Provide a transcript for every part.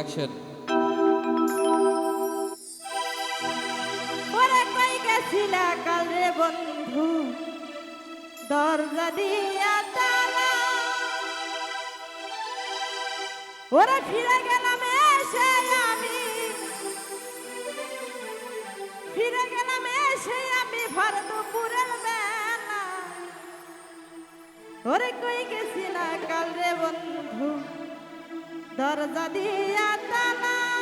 Action ওরে কই গেছিলা কাল রে বন্ধু? দরজা দিয়া তালা। ওরে ফিরে গেলাম এসে আমি। ফিরে গেলাম এসে আমি ভর দুপুরের বেলা। ওরে কই গেছিলা কাল রে বন্ধু? দরজা দিয়া তালা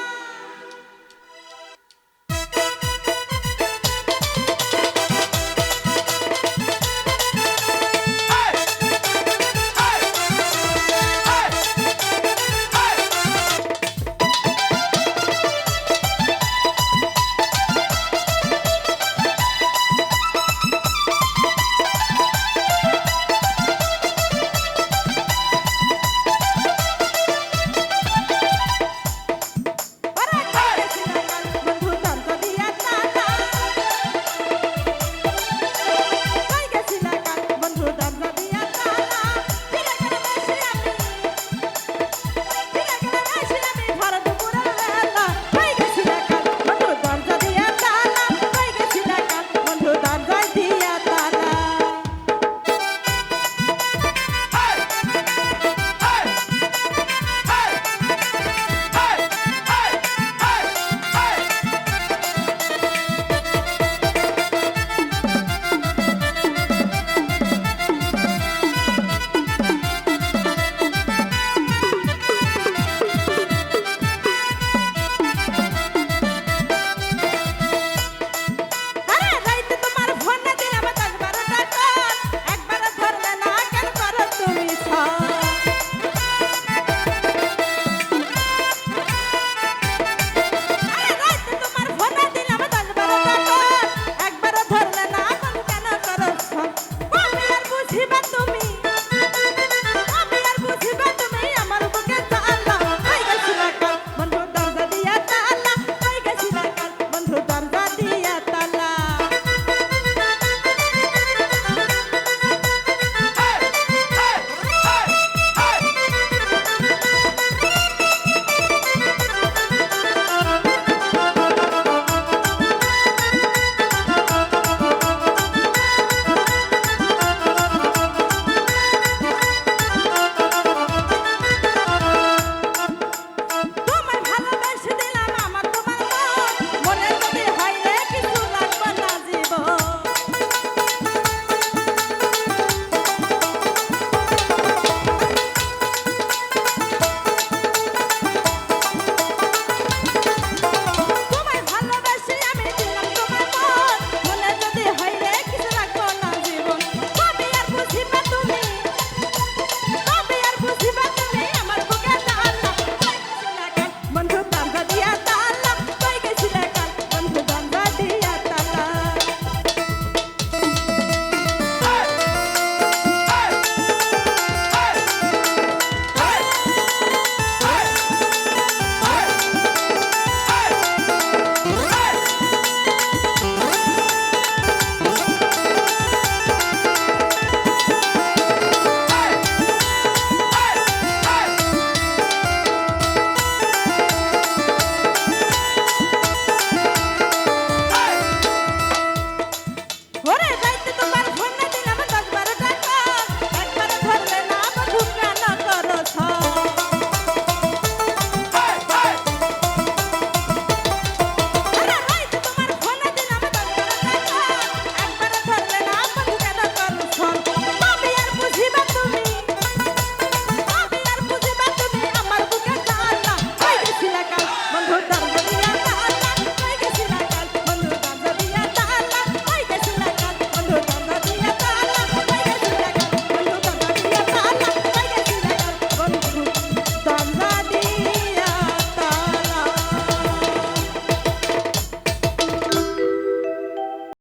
Don't know me.